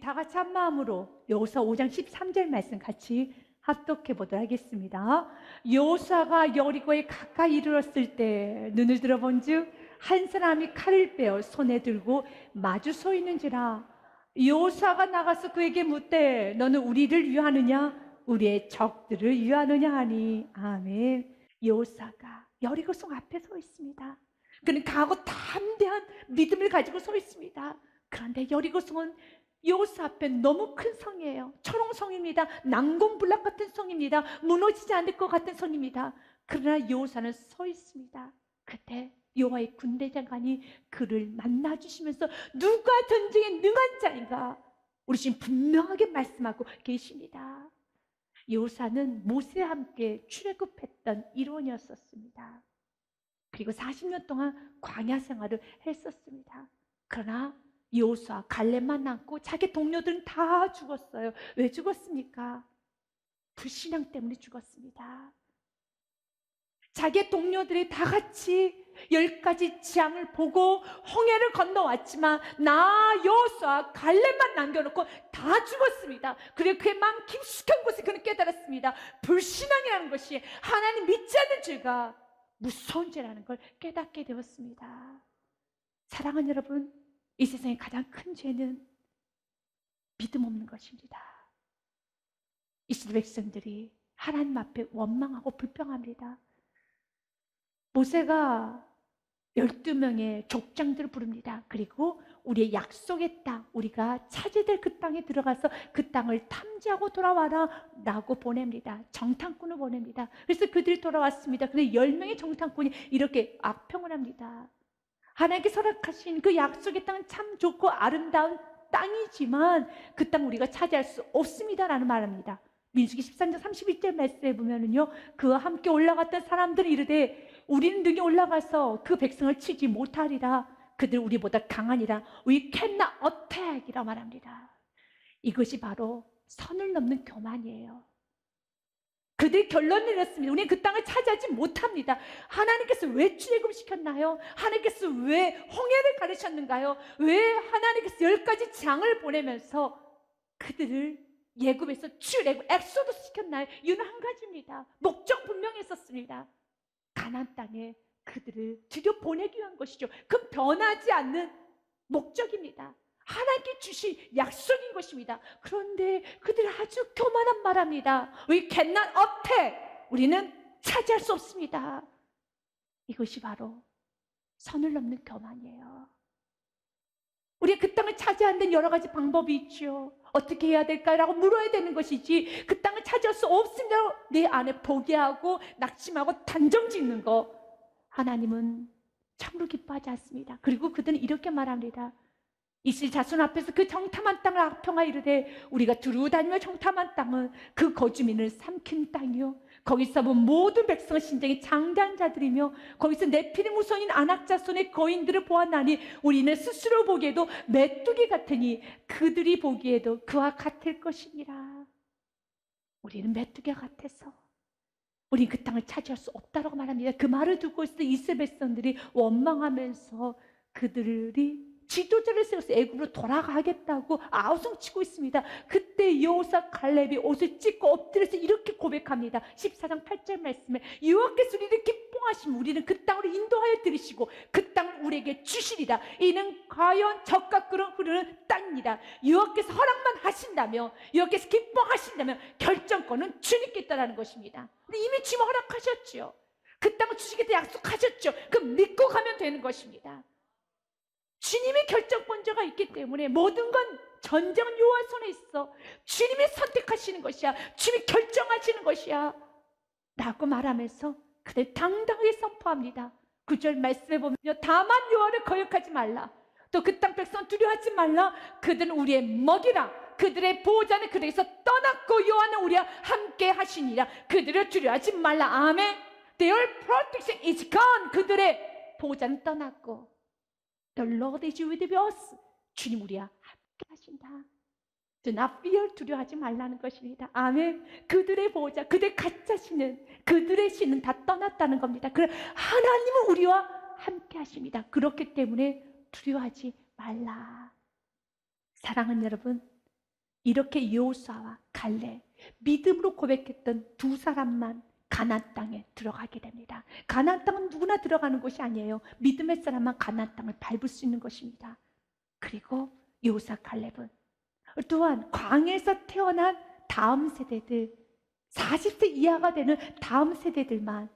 다 같이 한 마음으로 여호수아 5장 13절 말씀 같이 합독해 보도록 하겠습니다. 여호수아가 여리고에 가까이 이르렀을 때 눈을 들어본즉 한 사람이 칼을 빼어 손에 들고 마주 서 있는지라 여호수아가 나가서 그에게 묻되 너는 우리를 위하느냐 우리의 적들을 위하느냐 하니 아멘. 여호수아가 여리고성 앞에 서 있습니다. 그는 강하고 담대한 믿음을 가지고 서 있습니다. 그런데 여리고성은 여호수 앞에 너무 큰 성이에요. 초롱성입니다. 난공불락 같은 성입니다. 무너지지 않을 것 같은 성입니다. 그러나 여호사는 서 있습니다. 그때 여호와의 군대 장관이 그를 만나 주시면서 누가 전쟁에 능한 자인가 우리 지금 분명하게 말씀하고 계십니다. 여호사는 모세와 함께 출애굽했던 일원이었었습니다. 그리고 40년 동안 광야 생활을 했었습니다. 그러나 여호수아 갈렙만 남고 자기 동료들은 다 죽었어요. 왜 죽었습니까? 불신앙 때문에 죽었습니다. 자기 동료들이 다 같이 열 가지 지향을 보고 홍해를 건너왔지만 나 여호수아 갈렙만 남겨놓고 다 죽었습니다. 그리고 그의 마음 깊숙한 곳에 그는 깨달았습니다. 불신앙이라는 것이 하나님 믿지 않는 죄가 무서운 죄라는 걸 깨닫게 되었습니다. 사랑하는 여러분, 이 세상의 가장 큰 죄는 믿음 없는 것입니다. 이스라엘 백성들이 하나님 앞에 원망하고 불평합니다. 모세가 12명의 족장들을 부릅니다. 그리고 우리의 약속의 땅, 우리가 차지될 그 땅에 들어가서 그 땅을 탐지하고 돌아와라 라고 보냅니다. 정탐꾼을 보냅니다. 그래서 그들이 돌아왔습니다. 근데 10명의 정탐꾼이 이렇게 악평을 합니다. 하나님께 설악하신 그 약속의 땅은 참 좋고 아름다운 땅이지만 그 땅 우리가 차지할 수 없습니다라는 말합니다. 민수기 13장 31절 말씀에 보면은요, 그와 함께 올라갔던 사람들이 이르되 우리는 능히 올라가서 그 백성을 치지 못하리라. 그들 우리보다 강하니라. We cannot attack이라 말합니다. 이것이 바로 선을 넘는 교만이에요. 그들이 결론 내렸습니다. 우리는 그 땅을 차지하지 못합니다. 하나님께서 왜 출애굽시켰나요? 하나님께서 왜 홍해를 가르쳤는가요? 왜 하나님께서 열 가지 장을 보내면서 그들을 예굽에서 출애굽 엑소더스 시켰나요? 이유는 한 가지입니다. 목적 분명했었습니다. 가나안 땅에 그들을 들여 보내기 위한 것이죠. 그 변하지 않는 목적입니다. 하나님께 주신 약속인 것입니다. 그런데 그들이 아주 교만한 말합니다. We cannot attack. 우리는 차지할 수 없습니다. 이것이 바로 선을 넘는 교만이에요. 우리 그 땅을 차지하는 데 여러 가지 방법이 있죠. 어떻게 해야 될까라고 물어야 되는 것이지 그 땅을 차지할 수 없습니다. 내 안에 포기하고 낙심하고 단정 짓는 거 하나님은 참으로 기뻐하지 않습니다. 그리고 그들은 이렇게 말합니다. 이스라엘 자손 앞에서 그 정탐한 땅을 악평하 이르되 우리가 두루 다니며 정탐한 땅은 그 거주민을 삼킨 땅이요. 거기서 본 모든 백성은 신장이 장대한 자들이며 거기서 네피림 후손인 안악자 손의 거인들을 보았나니 우리는 스스로 보기에도 메뚜기 같으니 그들이 보기에도 그와 같을 것이니라. 우리는 메뚜기 같아서 우리는 그 땅을 차지할 수 없다라고 말합니다. 그 말을 듣고 있을 때 이스라엘 백성들이 원망하면서 그들이 지도자를 세워서 애굽으로 돌아가겠다고 아우성치고 있습니다. 그때 여호사 갈렙이 옷을 찢고 엎드려서 이렇게 고백합니다. 14장 8절 말씀에 여호와께서 우리를 기뻐하시면 우리는 그 땅으로 인도하여 들이시고 그 땅을 우리에게 주시리라. 이는 과연 적과 끓은 흐르는 땅이다. 여호와께서 허락만 하신다며 여호와께서 기뻐하신다면 결정권은 주님께 있다라는 것입니다. 근데 이미 주님 허락하셨죠. 그 땅을 주시겠다 약속하셨죠. 그럼 믿고 가면 되는 것입니다. 주님의 결정권자가 있기 때문에 모든 건 전쟁은 요한 손에 있어. 주님이 선택하시는 것이야. 주님이 결정하시는 것이야. 라고 말하면서 그들 당당하게 선포합니다. 구절 말씀에 보면 다만 요한을 거역하지 말라. 또 그 땅 백성 두려워하지 말라. 그들은 우리의 먹이라. 그들의 보호자는 그들에서 떠났고 요한은 우리와 함께 하시니라. 그들을 두려워하지 말라. 아멘. Their protection is gone. 그들의 보호자는 떠났고 The Lord is with us. 주님 우리와 함께 하신다. Do not fear 두려워하지 말라는 것입니다. 아멘. 그들의 보호자, 그들의 가짜 신은, 그들의 신은 다 떠났다는 겁니다. 그래 하나님은 우리와 함께 하십니다. 그렇기 때문에 두려워하지 말라. 사랑하는 여러분, 이렇게 요사와 갈래 믿음으로 고백했던 두 사람만 가나안 땅에 들어가게 됩니다. 가나안 땅은 누구나 들어가는 곳이 아니에요. 믿음의 사람만 가나안 땅을 밟을 수 있는 것입니다. 그리고 요사 갈렙은 또한 광에서 태어난 다음 세대들 40세 이하가 되는 다음 세대들만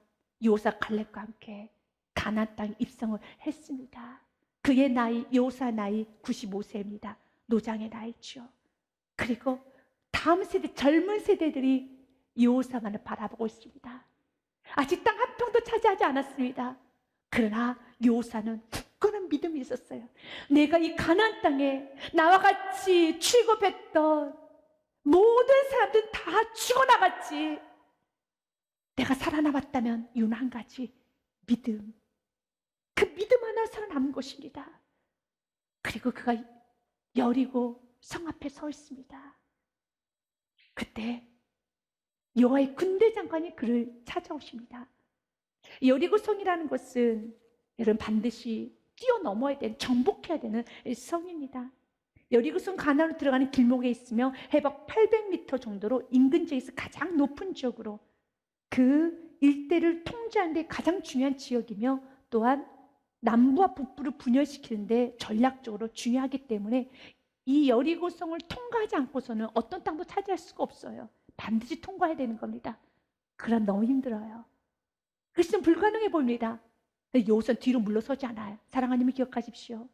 요사 갈렙과 함께 가나안 땅 입성을 했습니다. 그의 나이 요사 나이 95세입니다. 노장의 나이죠. 그리고 다음 세대 젊은 세대들이 요사만을 바라보고 있습니다. 아직 땅 한 평도 차지하지 않았습니다. 그러나 요사는 굳건한 믿음이 있었어요. 내가 이 가나안 땅에 나와 같이 취급했던 모든 사람들은 다 죽어나갔지. 내가 살아남았다면 윤한 가지 믿음. 그 믿음 하나 살아남은 것입니다. 그리고 그가 여리고 성 앞에 서 있습니다. 그때 여호와의 군대 장관이 그를 찾아오십니다. 여리고 성이라는 것은 여러분 반드시 뛰어넘어야 되는 정복해야 되는 성입니다. 여리고성 가나안으로 들어가는 길목에 있으며 해박 800m 정도로 인근 지역에서 가장 높은 지역으로 그 일대를 통제하는 데 가장 중요한 지역이며 또한 남부와 북부를 분열시키는데 전략적으로 중요하기 때문에 이 여리고성을 통과하지 않고서는 어떤 땅도 차지할 수가 없어요. 반드시 통과해야 되는 겁니다. 그럼 너무 힘들어요. 그것은 불가능해 보입니다. 요선 뒤로 물러서지 않아요. 사랑하님을 기억하십시오.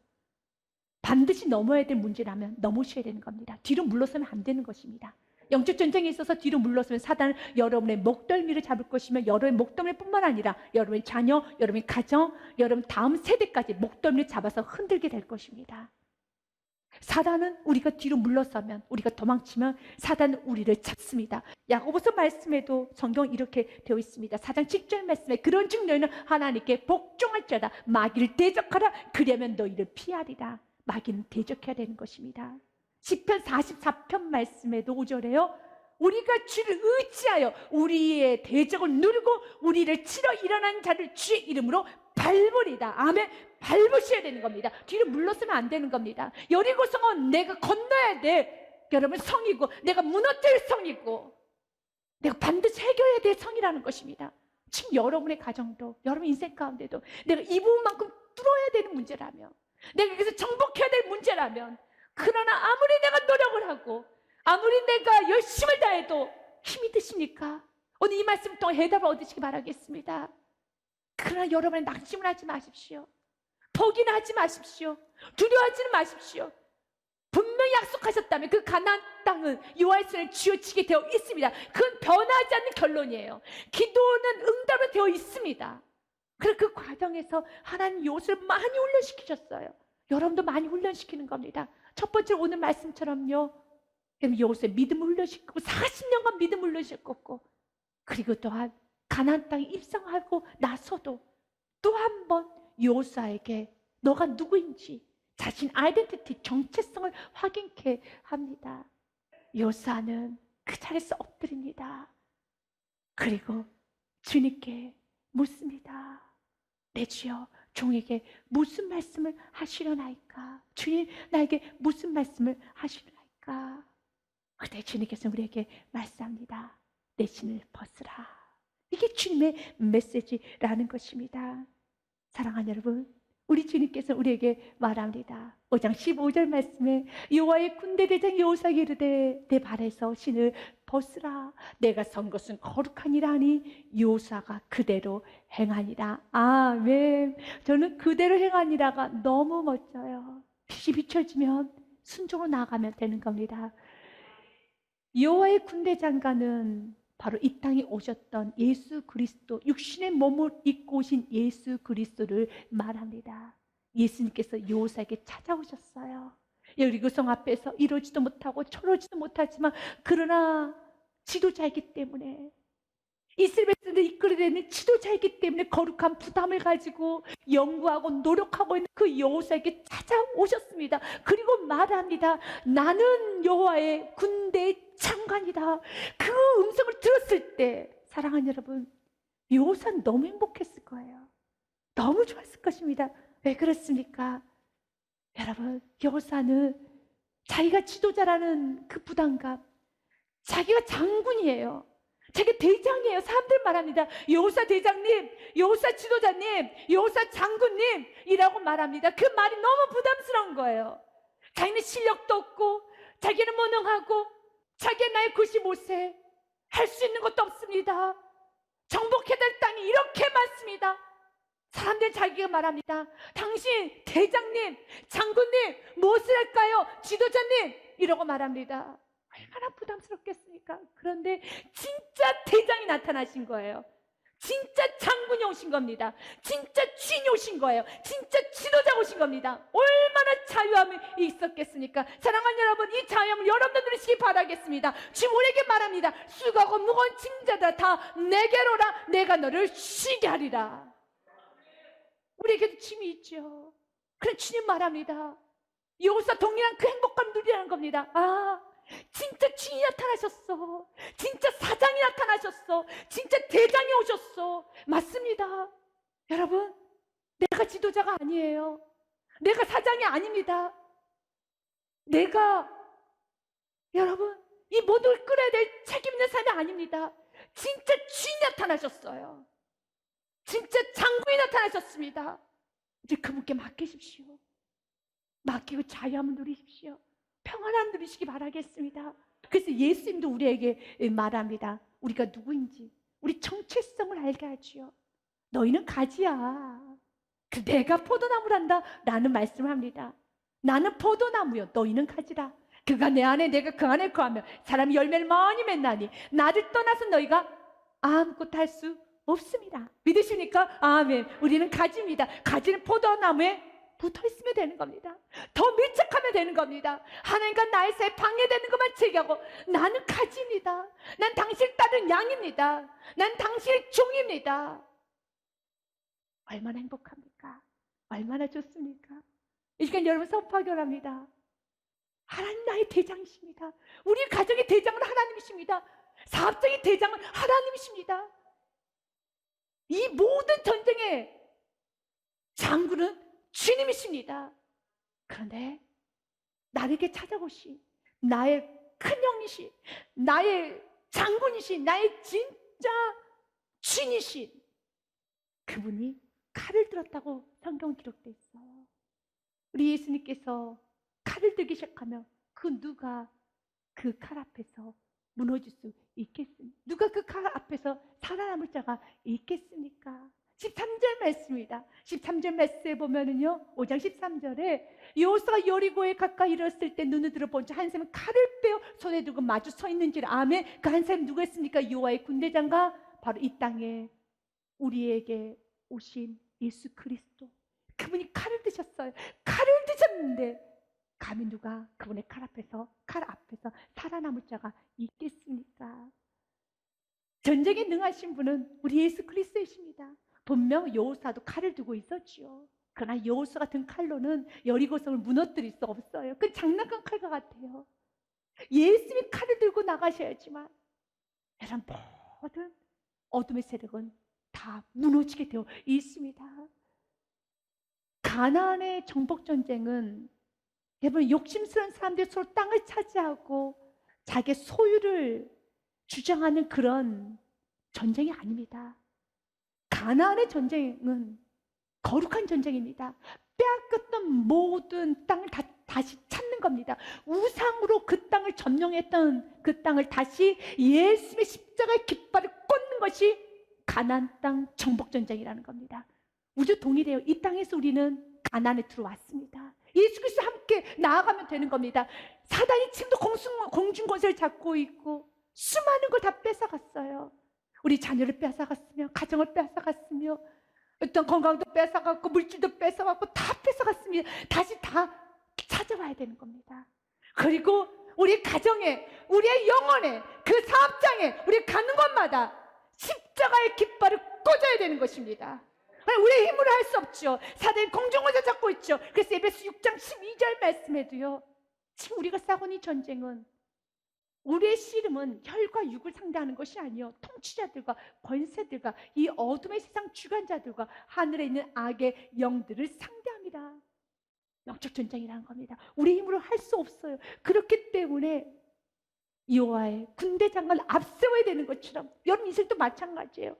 반드시 넘어야 될 문제라면 넘으셔야 되는 겁니다. 뒤로 물러서면 안 되는 것입니다. 영적 전쟁에 있어서 뒤로 물러서면 사단은 여러분의 목덜미를 잡을 것이며 여러분의 목덜미뿐만 아니라 여러분의 자녀, 여러분의 가정, 여러분 다음 세대까지 목덜미를 잡아서 흔들게 될 것입니다. 사단은 우리가 뒤로 물러서면 우리가 도망치면 사단은 우리를 잡습니다. 야고보서 말씀에도 성경 이렇게 되어 있습니다. 사장 7절 말씀에 그런 즉 너희는 하나님께 복종할지어다 마귀를 대적하라 그러면 너희를 피하리라. 마귀는 대적해야 되는 것입니다. 10편 44편 말씀에도 5절에요. 우리가 주를 의지하여 우리의 대적을 누르고 우리를 치러 일어난 자를 주의 이름으로 밟으리다. 아멘. 밟으셔야 되는 겁니다. 뒤로 물러서면 안 되는 겁니다. 여리고성은 내가 건너야 돼. 여러분 성이고 내가 무너질 성이고 내가 반드시 해결해야 될 성이라는 것입니다. 지금 여러분의 가정도 여러분 인생 가운데도 내가 이 부분만큼 뚫어야 되는 문제라면 내가 여기서 정복해야 될 문제라면 그러나 아무리 내가 노력을 하고 아무리 내가 열심을 다해도 힘이 드십니까? 오늘 이 말씀 통해 해답을 얻으시기 바라겠습니다. 그러나 여러분의 낙심을 하지 마십시오. 포기는 하지 마십시오. 두려워하지는 마십시오. 분명히 약속하셨다면 그 가나안 땅은 손에 쥐어치게 되어 있습니다. 그건 변하지 않는 결론이에요. 기도는 응답이 되어 있습니다. 그래서 그 과정에서 하나님 요셉을 많이 훈련시키셨어요. 여러분도 많이 훈련시키는 겁니다. 첫 번째 오늘 말씀처럼요. 요셉 믿음을 훈련시키고 40년간 믿음을 훈련시켰고 그리고 또한 가나안 땅에 입성하고 나서도 또 한 번 요사에게 너가 누구인지 자신 아이덴티티 정체성을 확인케 합니다. 요사는 그 자리에서 엎드립니다. 그리고 주님께 묻습니다. 내 주여 종에게 무슨 말씀을 하시려나이까? 주님 나에게 무슨 말씀을 하시려나이까? 그때 주님께서 우리에게 말씀합니다. 내 신을 벗으라. 이게 주님의 메시지라는 것입니다. 사랑하는 여러분, 우리 주님께서 우리에게 말합니다. 5장 15절 말씀에 여호와의 군대 대장 여호사에게 이르되 내 발에서 신을 벗으라. 내가 선 것은 거룩하니라 하니 여호사가 그대로 행하니라. 아멘. 저는 그대로 행하니라가 너무 멋져요. 빛이 비춰지면 순종으로 나아가면 되는 겁니다. 여호와의 군대 장관은 바로 이 땅에 오셨던 예수 그리스도 육신의 몸을 입고 오신 예수 그리스도를 말합니다. 예수님께서 요사에게 찾아오셨어요. 여리고성 앞에서 이러지도 못하고 저러지도 못하지만 그러나 지도자이기 때문에 이스라엘 백성들 이끌어야 되는 지도자이기 때문에 거룩한 부담을 가지고 연구하고 노력하고 있는 그 여호사에게 찾아오셨습니다. 그리고 말합니다. 나는 여호와의 군대 장관이다. 그 음성을 들었을 때 사랑하는 여러분, 여호사는 너무 행복했을 거예요. 너무 좋았을 것입니다. 왜 그렇습니까? 여러분, 여호사는 자기가 지도자라는 그 부담감, 자기가 장군이에요. 자기 대장이에요. 사람들 말합니다. 여호사 대장님, 여호사 지도자님, 여호사 장군님이라고 말합니다. 그 말이 너무 부담스러운 거예요. 자기는 실력도 없고, 자기는 무능하고, 자기는 나이 95세, 할 수 있는 것도 없습니다. 정복해야 될 땅이 이렇게 많습니다. 사람들 자기가 말합니다. 당신 대장님, 장군님, 무엇을 할까요? 지도자님 이러고 말합니다. 얼마나 부담스럽겠습니까? 그런데 진짜 대장이 나타나신 거예요. 진짜 장군이 오신 겁니다. 진짜 주인이 오신 거예요. 진짜 지도자가 오신 겁니다. 얼마나 자유함이 있었겠습니까? 사랑하는 여러분, 이 자유함을 여러분들 누리시기 바라겠습니다. 지금 우리에게 말합니다. 수고하고 무거운 짐자들 다 내게로라. 내가 너를 쉬게 하리라. 우리에게도 짐이 있죠. 그래 주님 말합니다. 여기서 동일한 그 행복감 누리라는 겁니다. 아, 진짜 주인이 나타나셨어. 진짜 사장이 나타나셨어. 진짜 대장이 오셨어. 맞습니다. 여러분, 내가 지도자가 아니에요. 내가 사장이 아닙니다. 내가 여러분 이걸 끌어야 될 책임 있는 사람이 아닙니다. 진짜 주인이 나타나셨어요. 진짜 장군이 나타나셨습니다. 이제 그분께 맡기십시오. 맡기고 자유함을 누리십시오. 평안함 누리시기 바라겠습니다. 그래서 예수님도 우리에게 말합니다. 우리가 누구인지, 우리 정체성을 알게 하지요. 너희는 가지야. 그 내가 포도나무란다. 라는 말씀을 합니다. 나는 포도나무요. 너희는 가지라. 그가 내 안에 내가 그 안에 거하며 사람이 열매를 많이 맺나니 나를 떠나서 너희가 아무것도 할 수 없습니다. 믿으십니까? 아멘. 우리는 가지입니다. 가지는 포도나무에 붙어 있으면 되는 겁니다. 더 밀착하면 되는 겁니다. 하나님과 나의 사이 방해되는 것만 제기하고 나는 가지입니다. 난 당신 딸은 양입니다. 난 당신의 종입니다. 얼마나 행복합니까? 얼마나 좋습니까? 이 시간 여러분 선포하기 원합니다. 하나님 나의 대장이십니다. 우리 가정의 대장은 하나님이십니다. 사업적인 대장은 하나님이십니다. 이 모든 전쟁의 장군은 주님이십니다. 그런데 나에게 찾아오신 나의 큰 형이신 나의 장군이신 나의 진짜 주인이신 그분이 칼을 들었다고 성경 기록돼 있어요. 우리 예수님께서 칼을 들기 시작하면 그 누가 그 칼 앞에서 무너질 수 있겠습니까? 누가 그 칼 앞에서 살아남을 자가 있겠습니까? 13절 말씀입니다. 13절 말씀에 보면은요, 5장 13절에 여호수가 여리고에 가까이 이르렀을 때 눈을 들어본 자한 사람은 칼을 빼어 손에 들고 마주 서 있는지를 아멘. 그 한 사람이 누구였습니까? 여호와의 군대장과 바로 이 땅에 우리에게 오신 예수 그리스도. 그분이 칼을 드셨어요. 칼을 드셨는데 감히 누가 그분의 칼 앞에서 칼 앞에서 살아남을 자가 있겠습니까? 전쟁에 능하신 분은 우리 예수 그리스도이십니다. 분명 여호사도 칼을 두고 있었지요. 그러나 여호수 같은 칼로는 여리고성을 무너뜨릴 수 없어요. 그 장난감 칼과 같아요. 예수님이 칼을 들고 나가셔야지만 여러분 모든 어둠의 세력은 다 무너지게 되어 있습니다. 가나안의 정복 전쟁은 여러분 욕심스러운 사람들이 서로 땅을 차지하고 자기 소유를 주장하는 그런 전쟁이 아닙니다. 가나안의 전쟁은 거룩한 전쟁입니다. 빼앗겼던 모든 땅을 다, 다시 찾는 겁니다. 우상으로 그 땅을 점령했던 그 땅을 다시 예수의 십자가의 깃발을 꽂는 것이 가나안 땅 정복 전쟁이라는 겁니다. 우주 동일해요. 이 땅에서 우리는 가나안에 들어왔습니다. 예수 그리스도 함께 나아가면 되는 겁니다. 사단이 지금도 공중 권세를 잡고 있고 수많은 걸 다 뺏어갔어요. 우리 자녀를 뺏어갔으며 가정을 뺏어갔으며 어떤 건강도 뺏어갔고 물질도 뺏어갔고 다 뺏어갔습니다. 다시 다 찾아와야 되는 겁니다. 그리고 우리 가정에 우리의 영혼에 그 사업장에 우리 가는 곳마다 십자가의 깃발을 꽂아야 되는 것입니다. 우리의 힘으로 할 수 없죠. 사대인 공중원자 잡고 있죠. 그래서 에베스 6장 12절 말씀에도요. 지금 우리가 싸우는 이 전쟁은 우리의 씨름은 혈과 육을 상대하는 것이 아니요 통치자들과 권세들과 이 어둠의 세상 주관자들과 하늘에 있는 악의 영들을 상대합니다. 영적 전쟁이라는 겁니다. 우리 힘으로 할 수 없어요. 그렇기 때문에 여호와의 군대 장관을 앞세워야 되는 것처럼 여러분 인생도 마찬가지예요.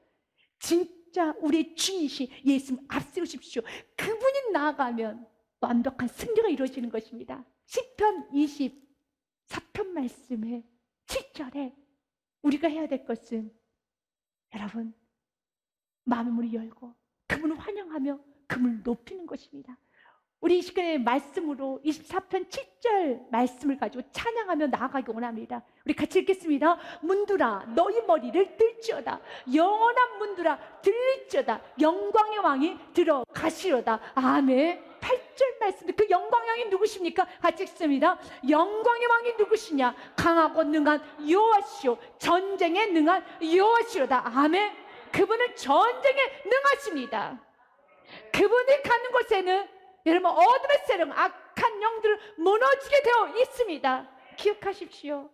진짜 우리의 주이신 예수님 앞세우십시오. 그분이 나아가면 완벽한 승리가 이루어지는 것입니다. 10편 24편 말씀에 7절에 우리가 해야 될 것은 여러분 마음의 문을 열고 그분을 환영하며 그분을 높이는 것입니다. 우리 이 시간에 말씀으로 24편 7절 말씀을 가지고 찬양하며 나아가기 원합니다. 우리 같이 읽겠습니다. 문두라 너희 머리를 들지어다 영원한 문두라 들릴지어다 영광의 왕이 들어가시로다. 아멘. 8절 말씀 그 영광의 왕이 누구십니까? 같이 읽습니다. 영광의 왕이 누구시냐? 강하고 능한 여호와시오 전쟁에 능한 여호와시로다. 아멘. 그분은 전쟁에 능하십니다. 그분이 가는 곳에는 여러분 어둠의 세력, 악한 영들을 무너지게 되어 있습니다. 기억하십시오.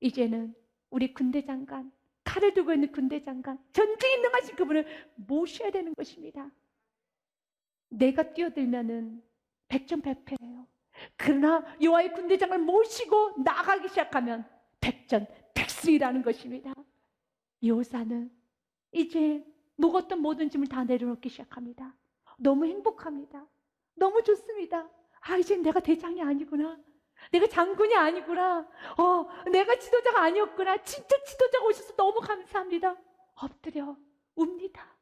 이제는 우리 군대 장관, 칼을 들고 있는 군대 장관, 전쟁에 능하신 그분을 모셔야 되는 것입니다. 내가 뛰어들면은 백전백패예요. 그러나 여호와의 군대 장관을 모시고 나가기 시작하면 백전백승이라는 것입니다. 여호사는 이제 먹었던 모든 짐을 다 내려놓기 시작합니다. 너무 행복합니다. 너무 좋습니다. 아, 이제 내가 대장이 아니구나. 내가 장군이 아니구나. 어, 내가 지도자가 아니었구나. 진짜 지도자가 오셔서 너무 감사합니다. 엎드려 웁니다.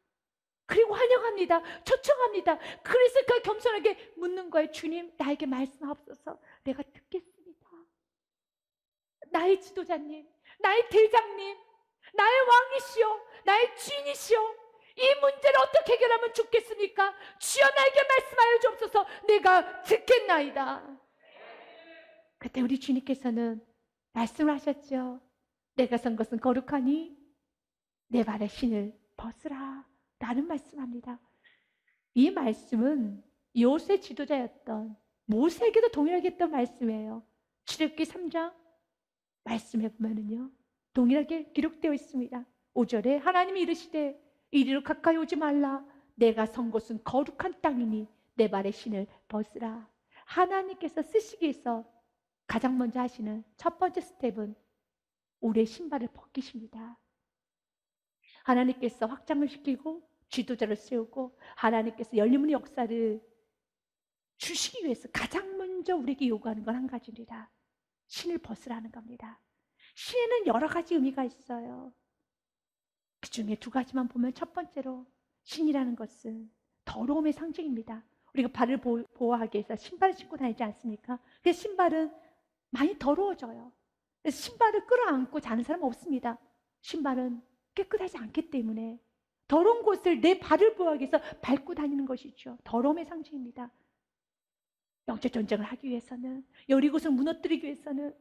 그리고 환영합니다. 초청합니다. 그래서 그 겸손하게 묻는 거예요. 주님, 나에게 말씀하옵소서. 내가 듣겠습니다. 나의 지도자님, 나의 대장님, 나의 왕이시여, 나의 주인이시여, 이 문제를 어떻게 해결하면 좋겠습니까? 주여 나에게 말씀하여 주옵소서 내가 듣겠나이다. 그때 우리 주님께서는 말씀을 하셨죠. 내가 선 것은 거룩하니 내 발에 신을 벗으라 라는 말씀합니다. 이 말씀은 요새 지도자였던 모세에게도 동일하게 했던 말씀이에요. 출애굽기 3장 말씀해 보면은요. 동일하게 기록되어 있습니다. 5절에 하나님이 이르시되 이리로 가까이 오지 말라. 내가 선 곳은 거룩한 땅이니 내 발의 신을 벗으라. 하나님께서 쓰시기 위해서 가장 먼저 하시는 첫 번째 스텝은 우리의 신발을 벗기십니다. 하나님께서 확장을 시키고 지도자를 세우고 하나님께서 열리문 역사를 주시기 위해서 가장 먼저 우리에게 요구하는 건 한 가지입니다. 신을 벗으라는 겁니다. 신에는 여러 가지 의미가 있어요. 그 중에 두 가지만 보면 첫 번째로 신이라는 것은 더러움의 상징입니다. 우리가 발을 보호하기 위해서 신발을 신고 다니지 않습니까? 그래서 신발은 많이 더러워져요. 신발을 끌어안고 자는 사람 없습니다. 신발은 깨끗하지 않기 때문에 더러운 곳을 내 발을 보호하기 위해서 밟고 다니는 것이죠. 더러움의 상징입니다. 영적 전쟁을 하기 위해서는 여리곳을 무너뜨리기 위해서는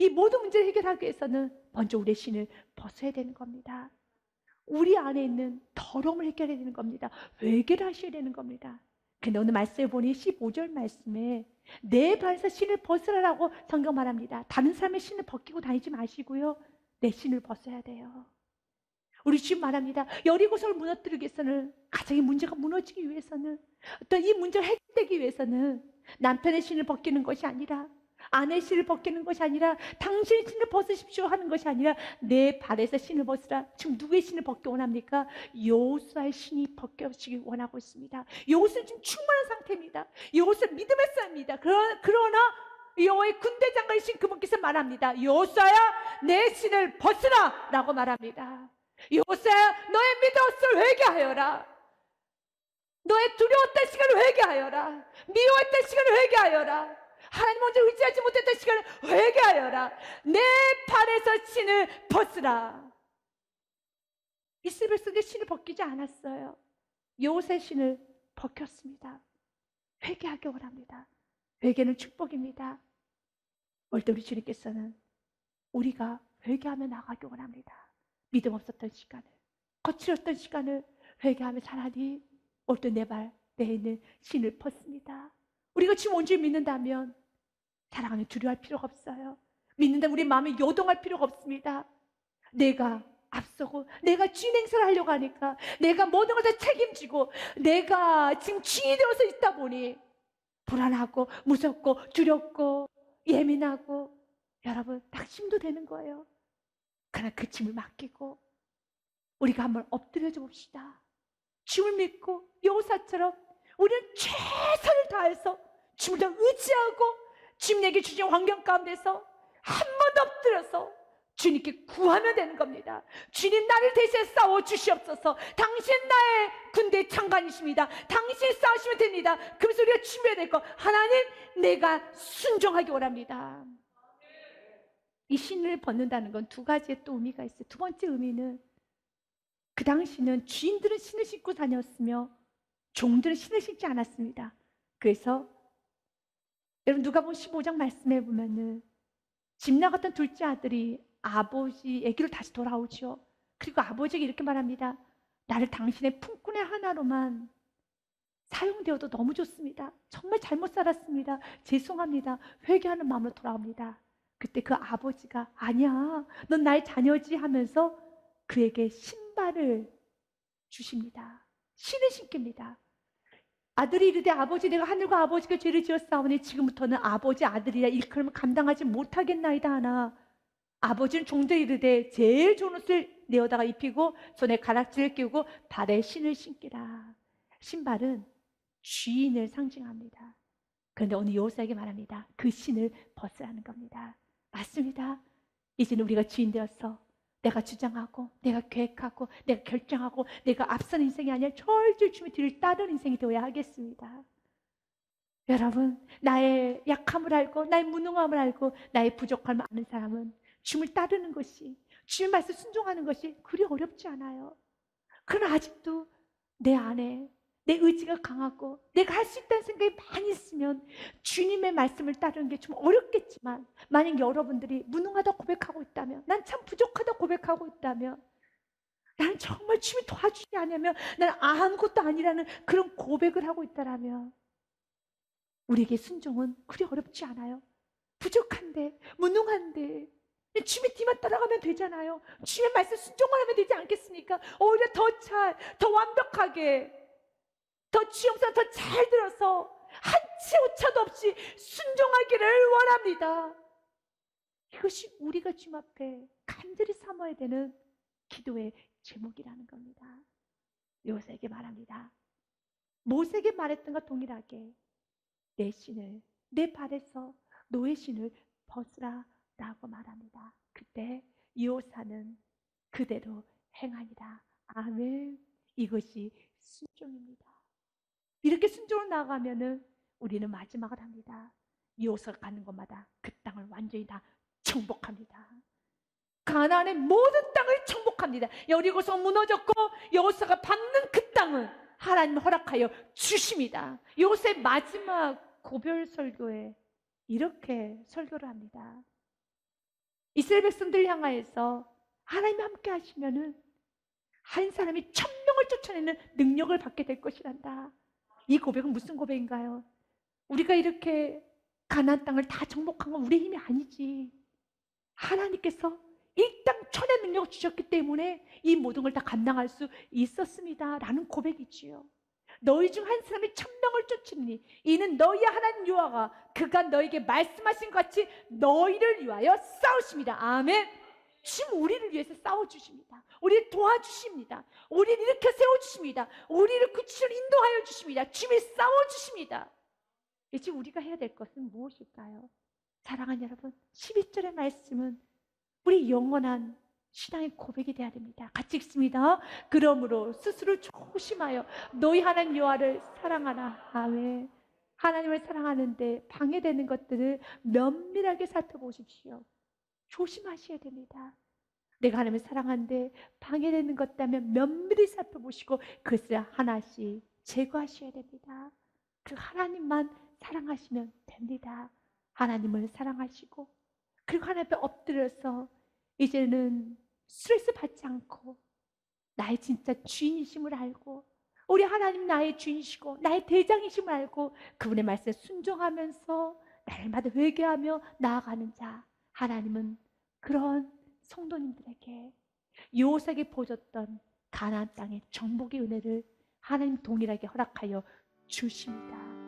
이 모든 문제를 해결하기 위해서는 먼저 우리의 신을 벗어야 되는 겁니다. 우리 안에 있는 더러움을 해결해야 되는 겁니다. 회개를 하셔야 되는 겁니다. 근데 오늘 말씀에 보니 15절 말씀에 내 발에서 신을 벗으라고 성경 말합니다. 다른 사람의 신을 벗기고 다니지 마시고요. 내 신을 벗어야 돼요. 우리 주님 말합니다. 여리고성을 무너뜨리기 위해서는 가정의 문제가 무너지기 위해서는 어떤 이 문제를 해결되기 위해서는 남편의 신을 벗기는 것이 아니라 아내 신을 벗기는 것이 아니라 당신의 신을 벗으십시오 하는 것이 아니라 내 발에서 신을 벗으라. 지금 누구의 신을 벗기 원합니까? 요수아의 신이 벗겨지기 원하고 있습니다. 요수는 지금 충만한 상태입니다. 요수 믿음의 싸입니다. 그러나 여호와의 군대 장관이신 그분께서 말합니다. 요수아야 내 신을 벗으라 라고 말합니다. 요수아야 너의 믿음을 회개하여라. 너의 두려웠던 시간을 회개하여라. 미워했던 시간을 회개하여라. 하나님 먼저 의지하지 못했던 시간을 회개하여라. 내 발에서 신을 벗으라. 이스라엘 속에 신을 벗기지 않았어요. 요새 신을 벗겼습니다. 회개하기 원합니다. 회개는 축복입니다. 올때 우리 주님께서는 우리가 회개하며 나가기 원합니다. 믿음 없었던 시간을, 거칠었던 시간을 회개하며 살아니 올때 내발 내에 있는 신을 벗습니다. 우리가 지금 온전히 믿는다면 사랑하면 두려워할 필요가 없어요. 믿는다 우리 마음에 요동할 필요가 없습니다. 내가 앞서고 내가 행세를 하려고 하니까 내가 모든 걸 다 책임지고 내가 지금 주인이 되어서 있다 보니 불안하고 무섭고 두렵고 예민하고 여러분 낙심도 되는 거예요. 그러나 그 짐을 맡기고 우리가 한번 엎드려져 봅시다. 주를 믿고 여호사처럼 우리는 최선을 다해서 주를 더 의지하고 주님에게 주신 환경 가운데서 한 번 엎드려서 주님께 구하면 되는 겁니다. 주님 나를 대신 싸워 주시옵소서. 당신 나의 군대 장관이십니다. 당신 싸우시면 됩니다. 그래서 우리가 준비해야 될 거. 하나님 내가 순종하기 원합니다. 이 신을 벗는다는 건 두 가지의 또 의미가 있어요. 두 번째 의미는 그 당시는 주인들은 신을 신고 다녔으며 종들은 신을 신지 않았습니다. 그래서 여러분 누가 보면 15장 말씀해 보면은 집 나갔던 둘째 아들이 아버지에게로 다시 돌아오죠. 그리고 아버지에게 이렇게 말합니다. 나를 당신의 품꾼의 하나로만 사용되어도 너무 좋습니다. 정말 잘못 살았습니다. 죄송합니다. 회개하는 마음으로 돌아옵니다. 그때 그 아버지가 아니야, 넌 나의 자녀지 하면서 그에게 신발을 주십니다. 신을 신깁니다. 아들이 이르되 아버지 내가 하늘과 아버지가 죄를 지었사오니 지금부터는 아버지 아들이라 일컬음을 감당하지 못하겠나이다 하나. 아버지는 종들이 이르되 제일 좋은 옷을 내어다가 입히고 손에 가락지를 끼우고 발에 신을 신기라. 신발은 주인을 상징합니다. 그런데 오늘 요사에게 말합니다. 그 신을 벗으라는 겁니다 맞습니다 이제는 우리가 주인 되어서 내가 주장하고 내가 계획하고 내가 결정하고 내가 앞선 인생이 아니라 철저히 주의 뒤를 따르는 인생이 되어야 하겠습니다. 여러분 나의 약함을 알고 나의 무능함을 알고 나의 부족함을 아는 사람은 주님을 따르는 것이 주님 말씀 순종하는 것이 그리 어렵지 않아요. 그러나 아직도 내 안에 내 의지가 강하고 내가 할 수 있다는 생각이 많이 있으면 주님의 말씀을 따르는 게 좀 어렵겠지만 만약 여러분들이 무능하다 고백하고 있다면 난 참 부족하다 고백하고 있다면 나는 정말 주님이 도와주지 않으면 나는 아무것도 아니라는 그런 고백을 하고 있다라면 우리에게 순종은 그리 어렵지 않아요. 부족한데 무능한데 주님의 뒤만 따라가면 되잖아요. 주님의 말씀 순종을 하면 되지 않겠습니까? 오히려 더 잘, 더 완벽하게 더 주영상 더잘 들어서 한치 오차도 없이 순종하기를 원합니다. 이것이 우리가 주님 앞에 간절히 삼아야 되는 기도의 제목이라는 겁니다. 요새에게 말합니다. 모세에게 말했던 것 동일하게 내 신을 내 발에서 노예 신을 벗으라 라고 말합니다. 그때 요사는 그대로 행하니라. 아멘. 이것이 순종입니다. 이렇게 순종을 나아가면은 우리는 마지막을 합니다. 여호수아가 가는 곳마다 그 땅을 완전히 다 정복합니다. 가나안의 모든 땅을 정복합니다. 여리고성 무너졌고 여호수아가 받는 그 땅은 하나님 허락하여 주십니다. 요새 마지막 고별 설교에 이렇게 설교를 합니다. 이스라엘 백성들 향하여서 하나님 함께 하시면은 한 사람이 천명을 쫓아내는 능력을 받게 될 것이란다. 이 고백은 무슨 고백인가요? 우리가 이렇게 가나안 땅을 다 정복한 건 우리의 힘이 아니지. 하나님께서 이땅 천의 능력을 주셨기 때문에 이 모든 걸 다 감당할 수 있었습니다. 라는 고백이지요. 너희 중 한 사람이 천명을 쫓으니 이는 너희 하나님 여호와가 그가 너에게 말씀하신 것 같이 너희를 위하여 싸우십니다. 아멘. 지금 우리를 위해서 싸워주십니다. 우리를 도와주십니다. 우리를 이렇게 세워주십니다. 우리를 그 길을 인도하여 주십니다. 주님이 싸워주십니다. 이제 우리가 해야 될 것은 무엇일까요? 사랑하는 여러분, 12절의 말씀은 우리 영원한 신앙의 고백이 되어야 됩니다. 같이 읽습니다. 그러므로 스스로 조심하여 너희 하나님 여호와를 사랑하라. 아멘. 하나님을 사랑하는데 방해되는 것들을 면밀하게 살펴보십시오. 조심하셔야 됩니다. 내가 하나님을 사랑하는데 방해되는 것 때문에 면밀히 살펴보시고 그것을 하나씩 제거하셔야 됩니다. 그 하나님만 사랑하시면 됩니다. 하나님을 사랑하시고 그리고 하나님 앞에 엎드려서 이제는 스트레스 받지 않고 나의 진짜 주인이심을 알고 우리 하나님 나의 주인이시고 나의 대장이심을 알고 그분의 말씀에 순종하면서 날마다 회개하며 나아가는 자 하나님은 그런 성도님들에게 요셉이 보여줬던 가나안 땅의 정복의 은혜를 하나님 동일하게 허락하여 주십니다.